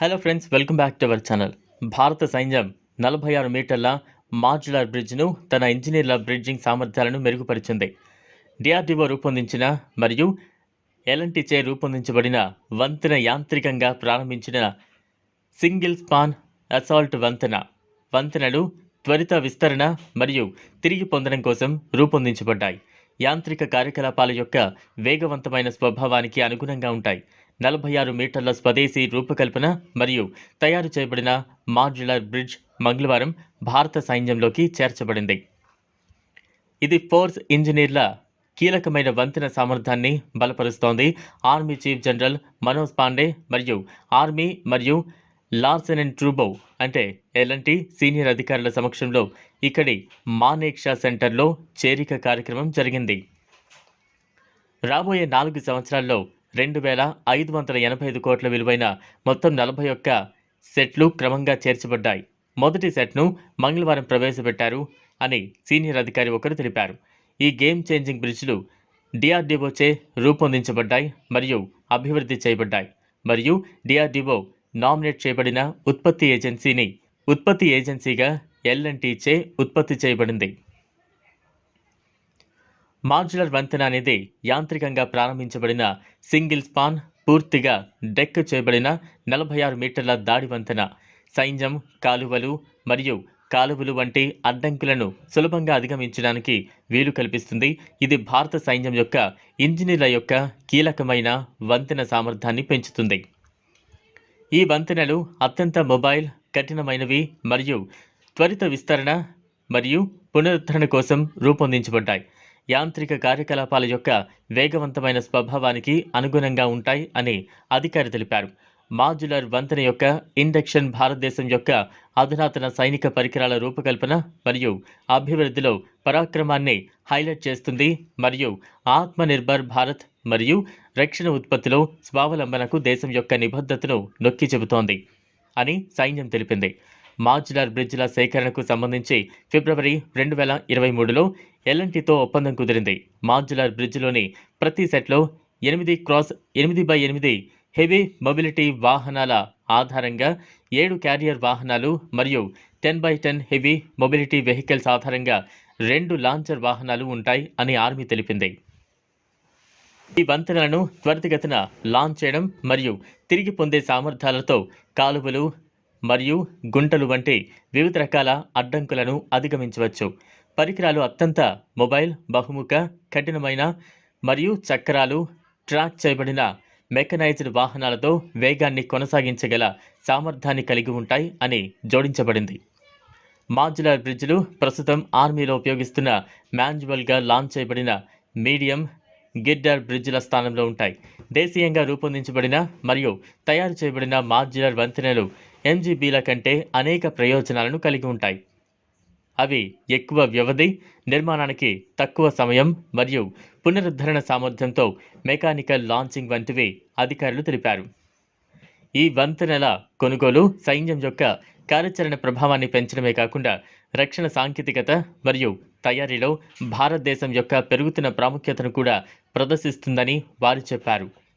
Hello friends welcome back to our channel భారత సైన్యం నలభై ఆరు మీటర్ల మార్జులర్ బ్రిడ్జ్ను తన ఇంజనీర్ల బ్రిడ్జింగ్ సామర్థ్యాలను మెరుగుపరిచింది. డిఆర్డిఓ రూపొందించిన మరియు ఎల్ఎన్టీచే రూపొందించబడిన వంతెన యాంత్రికంగా ప్రారంభించిన సింగిల్ స్పాన్ అసాల్ట్ వంతెన. వంతెనలు త్వరిత విస్తరణ మరియు తిరిగి పొందడం కోసం రూపొందించబడ్డాయి. యాంత్రిక కార్యకలాపాల యొక్క వేగవంతమైన స్వభావానికి అనుగుణంగా ఉంటాయి. నలభై ఆరు మీటర్ల స్వదేశీ రూపకల్పన మరియు తయారు చేయబడిన మాడ్యులర్ బ్రిడ్జ్ మంగళవారం భారత సైన్యంలోకి చేర్చబడింది. ఇది ఫోర్స్ ఇంజనీర్ల కీలకమైన వంతెన సామర్థ్యాన్ని బలపరుస్తోంది. Army chief general Manoj Pande మరియు ఆర్మీ మరియు లార్సెన్ అండ్ ట్రూబో అంటే ఎల్ఎన్టి సీనియర్ అధికారుల సమక్షంలో ఇక్కడి మానేక్షా సెంటర్లో చేరిక కార్యక్రమం జరిగింది. రాబోయే నాలుగు సంవత్సరాల్లో రెండు వేల ఐదు వందల ఎనభై ఐదు కోట్ల విలువైన మొత్తం నలభై ఒక్క సెట్లు క్రమంగా చేర్చబడ్డాయి. మొదటి సెట్ను మంగళవారం ప్రవేశపెట్టారు అని సీనియర్ అధికారి ఒకరు తెలిపారు. ఈ గేమ్ చేంజింగ్ బ్రిడ్జ్లు డిఆర్డిఓచే రూపొందించబడ్డాయి మరియు అభివృద్ధి చేయబడ్డాయి. మరియు డిఆర్డిఓ నామినేట్ చేయబడిన ఉత్పత్తి ఏజెన్సీని ఉత్పత్తి ఏజెన్సీగా ఎల్ఎన్టీచే ఉత్పత్తి చేయబడింది. మాడ్యులర్ వంతెన అనేది యాంత్రికంగా ప్రారంభించబడిన సింగిల్ స్పాన్ పూర్తిగా డెక్ చేయబడిన నలభై ఆరు మీటర్ల దాడి వంతెన. సైన్యం కాలువలు మరియు కాలువలు వంటి అడ్డంకులను సులభంగా అధిగమించడానికి వీలు కల్పిస్తుంది. ఇది భారత సైన్యం యొక్క ఇంజనీర్ల యొక్క కీలకమైన వంతెన సామర్థ్యాన్ని పెంచుతుంది. ఈ వంతెనలు అత్యంత మొబైల్ కఠినమైనవి మరియు త్వరిత విస్తరణ మరియు పునరుద్ధరణ కోసం రూపొందించబడ్డాయి. యాంత్రిక కార్యకలాపాల యొక్క వేగవంతమైన స్వభావానికి అనుగుణంగా ఉంటాయి అని అధికారి తెలిపారు. మాడ్యులర్ వంతెన యొక్క ఇండక్షన్ భారతదేశం యొక్క అధునాతన సైనిక పరికరాల రూపకల్పన మరియు అభివృద్ధిలో పరాక్రమాన్ని హైలైట్ చేస్తుంది మరియు ఆత్మనిర్భర్ భారత్ మరియు రక్షణ ఉత్పత్తిలో స్వావలంబనకు దేశం యొక్క నిబద్ధతను నొక్కి చెబుతోంది అని సైన్యం తెలిపింది. మాడ్యులర్ బ్రిడ్జ్ల సేకరణకు సంబంధించి ఫిబ్రవరి రెండు వేల ఇరవై మూడులో ఎల్ఎన్టీతో ఒప్పందం కుదిరింది. మాడ్యులర్ బ్రిడ్జ్లోని ప్రతి సెట్లో ఎనిమిది క్రాస్ ఎనిమిది బై ఎనిమిది హెవీ మొబిలిటీ వాహనాల ఆధారంగా ఏడు క్యారియర్ వాహనాలు మరియు ten by ten heavy mobility vehicles ఆధారంగా రెండు లాంచర్ వాహనాలు ఉంటాయి అని ఆర్మీ తెలిపింది. ఈ వంతెనలను త్వరితగతిన లాంచ్ చేయడం మరియు తిరిగి పొందే సామర్థ్యాలతో కాలువలు మరియు గుంటలు వంటి వివిధ రకాల అడ్డంకులను అధిగమించవచ్చు. పరికరాలు అత్యంత మొబైల్ బహుముఖ కఠినమైన మరియు చక్రాలు ట్రాక్ చేయబడిన మెకనైజ్డ్ వాహనాలతో వేగాన్ని కొనసాగించగల సామర్థ్యాన్ని కలిగి ఉంటాయి అని జోడించబడింది. మాడ్యులర్ బ్రిడ్జ్లు ప్రస్తుతం ఆర్మీలో ఉపయోగిస్తున్న మాన్యువల్గా లాంచ్ చేయబడిన మీడియం గిడ్డర్ బ్రిడ్జ్ల స్థానంలో ఉంటాయి. దేశీయంగా రూపొందించబడిన మరియు తయారు చేయబడిన మాడ్యులర్ వంతెనలు ఎంజీబీల కంటే అనేక ప్రయోజనాలను కలిగి ఉంటాయి. అవి ఎక్కువ వ్యవధి నిర్మాణానికి తక్కువ సమయం మరియు పునరుద్ధరణ సామర్థ్యంతో మెకానికల్ లాంచింగ్ వంటివి అధికారులు తెలిపారు. ఈ వంతెనల కొనుగోలు సైన్యం యొక్క కార్యాచరణ ప్రభావాన్ని పెంచడమే కాకుండా రక్షణ సాంకేతికత మరియు తయారీలో భారతదేశం యొక్క పెరుగుతున్న ప్రాముఖ్యతను కూడా ప్రదర్శిస్తుందని వారు చెప్పారు.